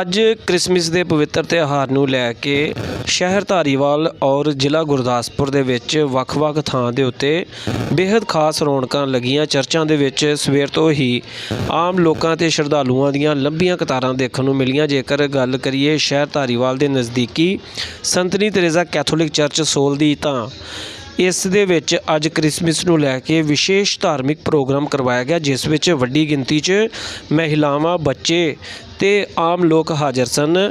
ਅੱਜ ਕ੍ਰਿਸਮਸ ਦੇ ਪਵਿੱਤਰ ਤਿਉਹਾਰ ਨੂੰ ਲੈ ਕੇ ਸ਼ਹਿਰ ਧਾਰੀਵਾਲ ਔਰ ਜ਼ਿਲ੍ਹਾ ਗੁਰਦਾਸਪੁਰ ਦੇ ਵਿੱਚ ਵੱਖ-ਵੱਖ ਥਾਂ ਦੇ ਉੱਤੇ ਬੇहद ਖਾਸ ਰੌਣਕਾਂ ਲੱਗੀਆਂ। ਚਰਚਾਂ ਦੇ ਵਿੱਚ ਸਵੇਰ ਤੋਂ ਹੀ ਆਮ ਲੋਕਾਂ ਤੇ ਸ਼ਰਧਾਲੂਆਂ ਦੀਆਂ ਲੰਬੀਆਂ ਕਤਾਰਾਂ ਦੇਖਣ ਨੂੰ ਮਿਲੀਆਂ। ਜੇਕਰ ਗੱਲ ਕਰੀਏ ਸ਼ਹਿਰ ਧਾਰੀਵਾਲ ਦੇ ਨਜ਼ਦੀਕੀ ਸੰਤਨੀ ਤਰੇਜ਼ਾ ਕੈਥੋਲਿਕ ਚਰਚ ਸੋਲ ਦੀ ਤਾਂ ਇਸ ਦੇ ਵਿੱਚ ਅੱਜ ਕ੍ਰਿਸਮਸ ਨੂੰ ਲੈ ਕੇ ਵਿਸ਼ੇਸ਼ ਧਾਰਮਿਕ ਪ੍ਰੋਗਰਾਮ ਕਰਵਾਇਆ ਗਿਆ, ਜਿਸ ਵਿੱਚ ਵੱਡੀ ਗਿਣਤੀ 'ਚ ਮਹਿਲਾਵਾਂ, ਬੱਚੇ ਤੇ ਆਮ ਲੋਕ ਹਾਜ਼ਰ ਸਨ।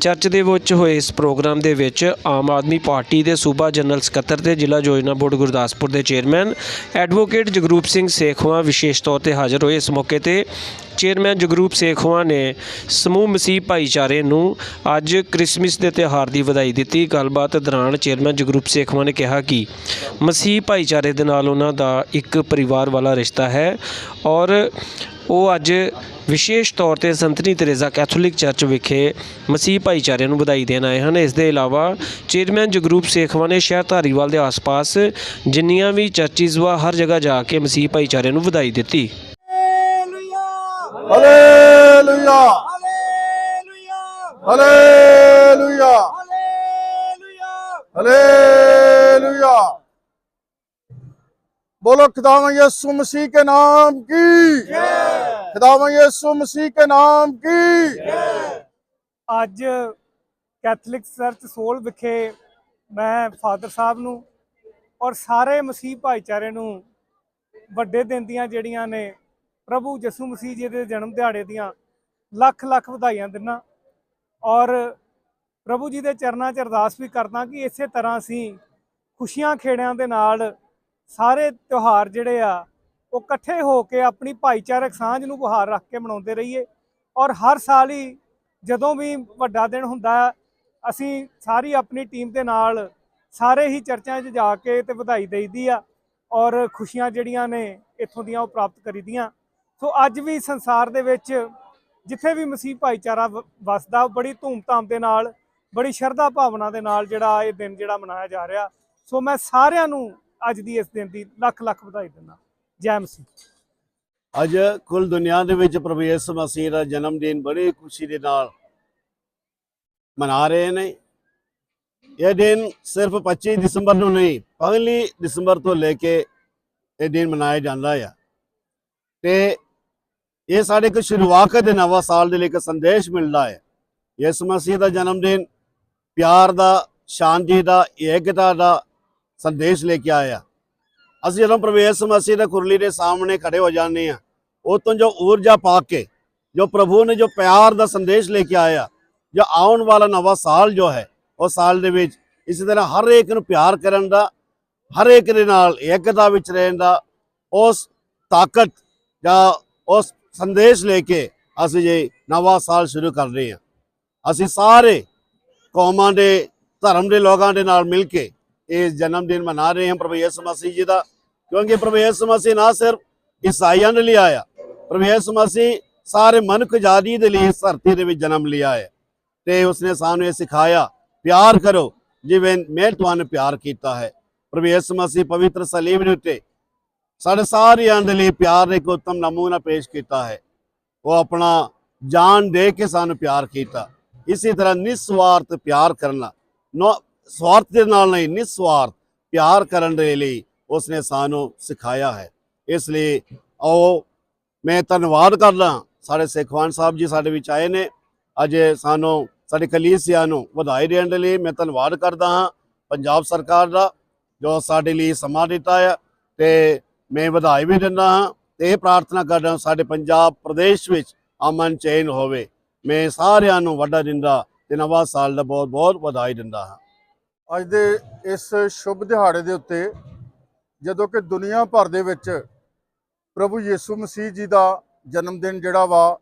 ਚਰਚ ਦੇ ਵਿੱਚ ਹੋਏ ਇਸ ਪ੍ਰੋਗਰਾਮ ਦੇ ਵਿੱਚ ਆਮ ਆਦਮੀ ਪਾਰਟੀ ਦੇ ਸੂਬਾ ਜਨਰਲ ਸਕੱਤਰ ਤੇ ਜ਼ਿਲ੍ਹਾ ਯੋਜਨਾ ਬੋਰਡ ਗੁਰਦਾਸਪੁਰ ਦੇ ਚੇਅਰਮੈਨ, ਐਡਵੋਕੇਟ ਜਗਰੂਪ ਸਿੰਘ ਸੇਖਵਾ ਵਿਸ਼ੇਸ਼ ਤੌਰ ਤੇ ਹਾਜ਼ਰ ਹੋਏ। ਇਸ ਮੌਕੇ ਤੇ ਚੇਅਰਮੈਨ ਜਗਰੂਪ ਸੇਖਵਾ ਨੇ ਸਮੂਹ ਮਸੀਹ ਭਾਈਚਾਰੇ ਨੂੰ ਅੱਜ ਕ੍ਰਿਸਮਸ ਦੇ ਤਿਉਹਾਰ ਦੀ ਵਧਾਈ ਦਿੱਤੀ। ਗੱਲਬਾਤ ਦੌਰਾਨ ਚੇਅਰਮੈਨ ਜਗਰੂਪ ਸੇਖਵਾ ਨੇ ਕਿਹਾ ਕਿ ਮਸੀਹ ਭਾਈਚਾਰੇ ਦੇ ਨਾਲ ਉਹਨਾਂ ਦਾ ਇੱਕ ਪਰਿਵਾਰ ਵਾਲਾ ਰਿਸ਼ਤਾ ਹੈ ਔਰ ਉਹ ਅੱਜ ਵਿਸ਼ੇਸ਼ ਤੌਰ ਤੇ ਸੰਤਨੀ ਤਰੇਜ਼ਾ ਕੈਥੋਲਿਕ ਚਰਚ ਵਿਖੇ ਮਸੀਹ ਭਾਈਚਾਰੇ ਨੂੰ ਵਧਾਈ ਦੇਣ ਆਏ ਹਨ। ਇਸ ਦੇ ਇਲਾਵਾ ਚੇਅਰਮੈਨ ਜਗਰੂਪ ਸੇਖਵਾ ਨੇ ਸ਼ਹਿਰ ਧਾਰੀਵਾਲ ਦੇ ਆਸ-ਪਾਸ ਜਿੰਨੀਆਂ ਵੀ ਚਰਚਿਜ਼ ਵਾ ਹਰ ਜਗ੍ਹਾ ਜਾ ਕੇ ਮਸੀਹ ਭਾਈਚਾਰੇ ਨੂੰ ਵਧਾਈ ਦਿੱਤੀ। ਹalleluya ਹalleluya ਹalleluya बोलो खुदावा यसु मसीह के नाम की खुदावा यसु मसीह के नाम की ਅੱਜ ਕੈਥੋਲਿਕ ਚਰਚ ਸੋਲ ਵਿਖੇ ਮੈਂ ਫਾਦਰ ਸਾਹਿਬ ਨੂੰ ਔਰ ਸਾਰੇ ਮਸੀਹ ਭਾਈਚਾਰੇ ਨੂੰ ਵੱਡੇ ਦਿਨ ਦੀਆਂ ਜਿਹੜੀਆਂ ਨੇ ਪ੍ਰਭੂ ਯਿਸੂ ਮਸੀਹ ਜੀ ਦੇ ਜਨਮ ਦਿਹਾੜੇ ਦੀਆਂ ਲੱਖ ਲੱਖ ਵਧਾਈਆਂ ਦਿੰਨਾ। ਔਰ ਪ੍ਰਭੂ ਜੀ ਦੇ ਚਰਨਾਂ 'ਚ ਅਰਦਾਸ ਵੀ ਕਰਦਾ ਕਿ ਇਸੇ ਤਰ੍ਹਾਂ ਅਸੀਂ ਖੁਸ਼ੀਆਂ ਖੇੜਿਆਂ ਦੇ ਨਾਲ ਸਾਰੇ ਤਿਉਹਾਰ ਜਿਹੜੇ ਆ ਉਹ ਇਕੱਠੇ ਹੋ ਕੇ ਆਪਣੀ ਭਾਈਚਾਰਕ ਸਾਂਝ ਨੂੰ ਬੁਹਾਰ ਰੱਖ ਕੇ ਮਨਾਉਂਦੇ ਰਹੀਏ। ਔਰ ਹਰ ਸਾਲ ਹੀ ਜਦੋਂ ਵੀ ਵੱਡਾ ਦਿਨ ਹੁੰਦਾ ਹੈ, ਅਸੀਂ ਸਾਰੀ ਆਪਣੀ ਟੀਮ ਦੇ ਨਾਲ ਸਾਰੇ ਹੀ ਚਰਚਾਂ 'ਚ ਜਾ ਕੇ ਤੇ ਵਧਾਈ ਦੇਈਦੀ ਆ। ਔਰ ਖੁਸ਼ੀਆਂ ਜਿਹੜੀਆਂ ਨੇ ਇੱਥੋਂ ਦੀਆਂ ਉਹ ਪ੍ਰਾਪਤ ਕਰੀਦੀਆਂ। ਸੋ ਅੱਜ ਵੀ ਸੰਸਾਰ ਦੇ ਵਿੱਚ ਜਿੱਥੇ ਵੀ ਮਸੀਹ ਭਾਈਚਾਰਾ ਵ- ਵਸਦਾ, ਉਹ ਬੜੀ ਧੂਮਧਾਮ ਦੇ ਨਾਲ, ਬੜੀ ਸ਼ਰਧਾ ਭਾਵਨਾ ਦੇ ਨਾਲ ਜਿਹੜਾ ਇਹ ਦਿਨ ਜਿਹੜਾ ਮਨਾਇਆ ਜਾ ਰਿਹਾ। ਸੋ ਮੈਂ ਸਾਰਿਆਂ ਨੂੰ ਅੱਜ ਦੀ ਇਸ ਦਿਨ ਦੀ ਲੱਖ ਲੱਖ ਵਧਾਈ ਦਿੰਦਾ। ਜੈ ਮਸੀਹ। ਅੱਜ ਕੁੱਲ ਦੁਨੀਆ ਦੇ ਵਿੱਚ ਪ੍ਰਭੂ ਯਿਸੂ ਮਸੀਹ ਦਾ ਜਨਮ ਦਿਨ ਬੜੀ ਖੁਸ਼ੀ ਦੇ ਨਾਲ ਮਨਾ ਰਹੇ ਨੇ। ਇਹ ਦਿਨ ਸਿਰਫ 25 ਦਸੰਬਰ ਨੂੰ ਨਹੀਂ ਪਹਿਲੀ ਦਸੰਬਰ ਤੋਂ ਲੈ ਕੇ ਇਹ ਦਿਨ ਮਨਾਇਆ ਜਾਂਦਾ ਆ। ਤੇ ਇਹ ਸਾਡੇ ਕੋ ਸ਼ੁਰੂਆਤ ਦੇ ਨਵਾਂ ਸਾਲ ਦੇ ਲਈ ਇੱਕ ਸੰਦੇਸ਼ ਮਿਲਦਾ ਹੈ। ਯਿਸੂ ਮਸੀਹ ਦਾ ਜਨਮ ਦਿਨ, ਪਿਆਰ ਦਾ, ਸ਼ਾਂਤੀ ਦਾ, ਏਕਤਾ ਦਾ ਸੰਦੇਸ਼ ਲੈ ਕੇ ਆਇਆ। ਅਸੀਂ ਜਦੋਂ ਪ੍ਰਭੂ ਯਿਸੂ ਮਸੀਹ ਦੇ ਕੁਰਲੀ ਦੇ ਸਾਹਮਣੇ ਖੜੇ ਹੋ ਜਾਂਦੇ ਆ ਉਹ ਤੋਂ ਜੋ ਊਰਜਾ ਪਾ ਕੇ, ਜੋ ਪ੍ਰਭੂ ਨੇ ਜੋ ਪਿਆਰ ਦਾ ਸੰਦੇਸ਼ ਲੈ ਕੇ ਆਇਆ, ਜੋ ਆਉਣ ਵਾਲਾ ਨਵਾਂ ਸਾਲ ਜੋ ਹੈ, ਉਹ ਸਾਲ ਦੇ ਵਿੱਚ ਇਸੇ ਤਰ੍ਹਾਂ ਹਰ ਇੱਕ ਨੂੰ ਪਿਆਰ ਕਰਨ ਦਾ, ਹਰ ਇੱਕ ਦੇ ਨਾਲ ਏਕਤਾ ਵਿੱਚ ਰਹਿਣ ਦਾ, ਉਸ ਤਾਕਤ ਜਾਂ ਉਸ ਸੰਦੇਸ਼ ਲੈ ਕੇ ਅਸੀਂ ਜੇ ਨਵਾਂ ਸਾਲ ਸ਼ੁਰੂ ਕਰ ਰਹੇ ਹਾਂ। ਅਸੀਂ ਸਾਰੇ ਕੌਮਾਂ ਦੇ, ਧਰਮ ਦੇ ਲੋਕਾਂ ਦੇ ਨਾਲ ਮਿਲ ਕੇ ਇਹ ਜਨਮ ਦਿਨ ਮਨਾ ਰਹੇ ਹਾਂ ਪ੍ਰਭੂ ਯਿਸੂ ਮਸੀਹ ਜੀ ਦਾ। ਕਿਉਂਕਿ ਪ੍ਰਭੂ ਯਿਸੂ ਮਸੀਹ ਨਾ ਸਿਰਫ ਈਸਾਈਆਂ ਦੇ ਲਈ ਆਇਆ, ਪ੍ਰਭੂ ਯਿਸੂ ਮਸੀਹ ਸਾਰੇ ਮਨੁੱਖ ਜਾਤੀ ਦੇ ਲਈ ਇਸ ਧਰਤੀ ਦੇ ਵਿੱਚ ਜਨਮ ਲਿਆ ਹੈ। ਤੇ ਉਸਨੇ ਸਾਨੂੰ ਇਹ ਸਿਖਾਇਆ, ਪਿਆਰ ਕਰੋ, ਜਿਵੇਂ ਮੈਂ ਤੁਹਾਨੂੰ ਪਿਆਰ ਕੀਤਾ ਹੈ। ਪ੍ਰਭੂ ਯਿਸੂ ਮਸੀਹ ਪਵਿੱਤਰ ਸਲੀਬ ਦੇ ਉੱਤੇ ਸਾਡੇ ਸਾਰਿਆਂ ਦੇ ਲਈ ਪਿਆਰ ਨੇ ਇੱਕ ਉੱਤਮ ਨਮੂਨਾ ਪੇਸ਼ ਕੀਤਾ ਹੈ। ਉਹ ਆਪਣਾ ਜਾਨ ਦੇ ਕੇ ਸਾਨੂੰ ਪਿਆਰ ਕੀਤਾ। ਇਸੇ ਤਰ੍ਹਾਂ ਨਿਸਵਾਰਥ ਪਿਆਰ ਕਰਨਾ ਨੋ, ਸਵਾਰਥ ਦੇ ਨਾਲ ਨਹੀਂ, ਨਿਸਵਾਰਥ ਪਿਆਰ ਕਰਨ ਦੇ ਲਈ ਉਸਨੇ ਸਾਨੂੰ ਸਿਖਾਇਆ ਹੈ। ਇਸ ਲਈ ਆਓ ਮੈਂ ਧੰਨਵਾਦ ਕਰਦਾ ਸਾਡੇ ਸੇਖਵਾਨ ਸਾਹਿਬ ਜੀ ਸਾਡੇ ਵਿੱਚ ਆਏ ਨੇ। ਅੱਜ ਸਾਨੂੰ, ਸਾਡੀ ਕਲੀਸਿਆ ਨੂੰ ਵਧਾਈ ਦੇਣ ਦੇ ਲਈ ਮੈਂ ਧੰਨਵਾਦ ਕਰਦਾ ਹਾਂ। ਪੰਜਾਬ ਸਰਕਾਰ ਦਾ ਜੋ ਸਾਡੇ ਲਈ ਸਮਾਂ ਦਿੱਤਾ ਹੈ ਤੇ ਮੈਂ ਵਧਾਈ ਵੀ ਦਿੰਦਾ ਹਾਂ ਤੇ ਇਹ ਪ੍ਰਾਰਥਨਾ ਕਰਦਾ ਸਾਡੇ ਪੰਜਾਬ ਪ੍ਰਦੇਸ਼ ਵਿੱਚ ਅਮਨ ਚੈਨ ਹੋਵੇ। ਮੈਂ ਸਾਰਿਆਂ ਨੂੰ ਵੱਡਾ ਦਿੰਦਾ ਤੇ ਨਵਾਂ ਸਾਲ ਦਾ ਬਹੁਤ ਬਹੁਤ ਵਧਾਈ ਦਿੰਦਾ ਹਾਂ। ਅੱਜ ਦੇ ਇਸ ਸ਼ੁਭ ਦਿਹਾੜੇ ਦੇ ਉੱਤੇ ਜਦੋਂ ਕਿ ਦੁਨੀਆ ਭਰ ਦੇ ਵਿੱਚ ਪ੍ਰਭੂ ਯੀਸ਼ੂ ਮਸੀਹ ਜੀ ਦਾ ਜਨਮ ਦਿਨ ਜਿਹੜਾ ਵਾ,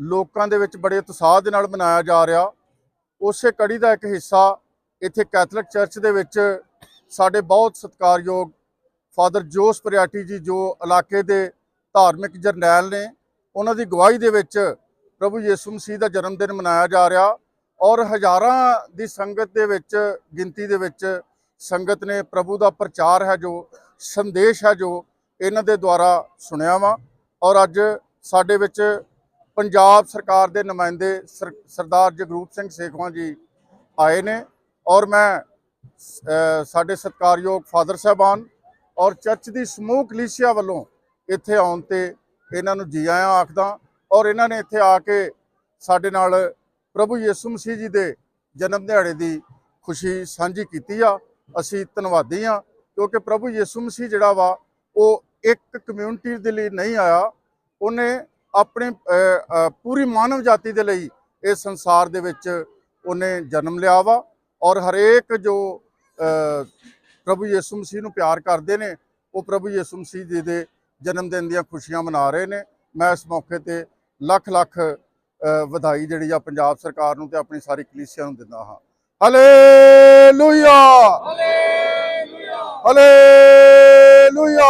ਲੋਕਾਂ ਦੇ ਵਿੱਚ ਬੜੇ ਉਤਸ਼ਾਹ ਦੇ ਨਾਲ ਮਨਾਇਆ ਜਾ ਰਿਹਾ। ਉਸੇ ਕੜੀ ਦਾ ਇੱਕ ਹਿੱਸਾ ਇੱਥੇ ਕੈਥੋਲਿਕ ਚਰਚ ਦੇ ਵਿੱਚ ਸਾਡੇ ਬਹੁਤ ਸਤਿਕਾਰਯੋਗ ਫਾਦਰ ਜੋਸ ਪ੍ਰਿਆਟੀ ਜੀ, ਜੋ ਇਲਾਕੇ ਦੇ ਧਾਰਮਿਕ ਜਰਨੈਲ ਨੇ, ਉਹਨਾਂ ਦੀ ਗਵਾਹੀ ਦੇ ਵਿੱਚ ਪ੍ਰਭੂ ਯੀਸ਼ੂ ਮਸੀਹ ਦਾ ਜਨਮ ਦਿਨ ਮਨਾਇਆ ਜਾ ਰਿਹਾ ਔਰ ਹਜ਼ਾਰਾਂ ਦੀ ਸੰਗਤ ਦੇ ਵਿੱਚ, ਗਿਣਤੀ ਦੇ ਵਿੱਚ ਸੰਗਤ ਨੇ ਪ੍ਰਭੂ ਦਾ ਪ੍ਰਚਾਰ ਹੈ ਜੋ, ਸੰਦੇਸ਼ ਹੈ ਜੋ ਇਹਨਾਂ ਦੇ ਦੁਆਰਾ ਸੁਣਿਆ ਵਾ ਔਰ ਅੱਜ ਸਾਡੇ ਵਿੱਚ ਪੰਜਾਬ ਸਰਕਾਰ ਦੇ ਨੁਮਾਇੰਦੇ ਸਰਦਾਰ ਜਗਰੂਪ ਸਿੰਘ ਸੇਖਵਾਂ ਜੀ ਆਏ ਨੇ ਔਰ ਮੈਂ ਸਾਡੇ ਸਤਿਕਾਰਯੋਗ ਫਾਦਰ ਸਾਹਿਬਾਨ ਔਰ ਚਰਚ ਦੀ ਸਮੂਹ ਕਲੀਸਿਆ ਵੱਲੋਂ ਇੱਥੇ ਆਉਣ ਤੇ ਇਹਨਾਂ ਨੂੰ ਜੀ ਆਇਆਂ ਆਖਦਾ ਔਰ ਇਹਨਾਂ ਨੇ ਇੱਥੇ ਆ ਕੇ ਸਾਡੇ ਨਾਲ ਪ੍ਰਭੂ ਯਿਸੂ ਮਸੀਹ ਜੀ ਦੇ ਜਨਮ ਦਿਹਾੜੇ ਦੀ ਖੁਸ਼ੀ ਸਾਂਝੀ ਕੀਤੀ ਆ। ਅਸੀਂ ਧੰਨਵਾਦੀ ਆ ਕਿਉਂਕਿ ਪ੍ਰਭੂ ਯਿਸੂ ਮਸੀਹ ਜਿਹੜਾ ਵਾ, ਉਹ ਇੱਕ ਕਮਿਊਨਿਟੀ ਦੇ ਲਈ ਨਹੀਂ ਆਇਆ। ਉਹਨੇ ਆਪਣੇ ਪੂਰੀ ਮਾਨਵ ਜਾਤੀ ਦੇ ਲਈ ਇਸ ਸੰਸਾਰ ਦੇ ਵਿੱਚ ਉਹਨੇ ਜਨਮ ਲਿਆ ਵਾ। ਔਰ ਹਰੇਕ ਜੋ ਪ੍ਰਭੂ ਯਿਸੂ ਮਸੀਹ ਨੂੰ ਪਿਆਰ ਕਰਦੇ ਨੇ ਉਹ ਪ੍ਰਭੂ ਯਿਸੂ ਮਸੀਹ ਜੀ ਦੇ ਜਨਮ ਦਿਨ ਦੀਆਂ ਖੁਸ਼ੀਆਂ ਮਨਾ ਰਹੇ ਨੇ। ਮੈਂ ਇਸ ਮੌਕੇ ਤੇ ਲੱਖ ਲੱਖ ਵਧਾਈ ਜਿਹੜੀ ਆ ਪੰਜਾਬ ਸਰਕਾਰ ਨੂੰ ਤੇ ਆਪਣੀ ਸਾਰੀ ਕਲੀਸਿਆ ਨੂੰ ਦਿੰਦਾ ਹਾਂ। Hallelujah hallelujah hallelujah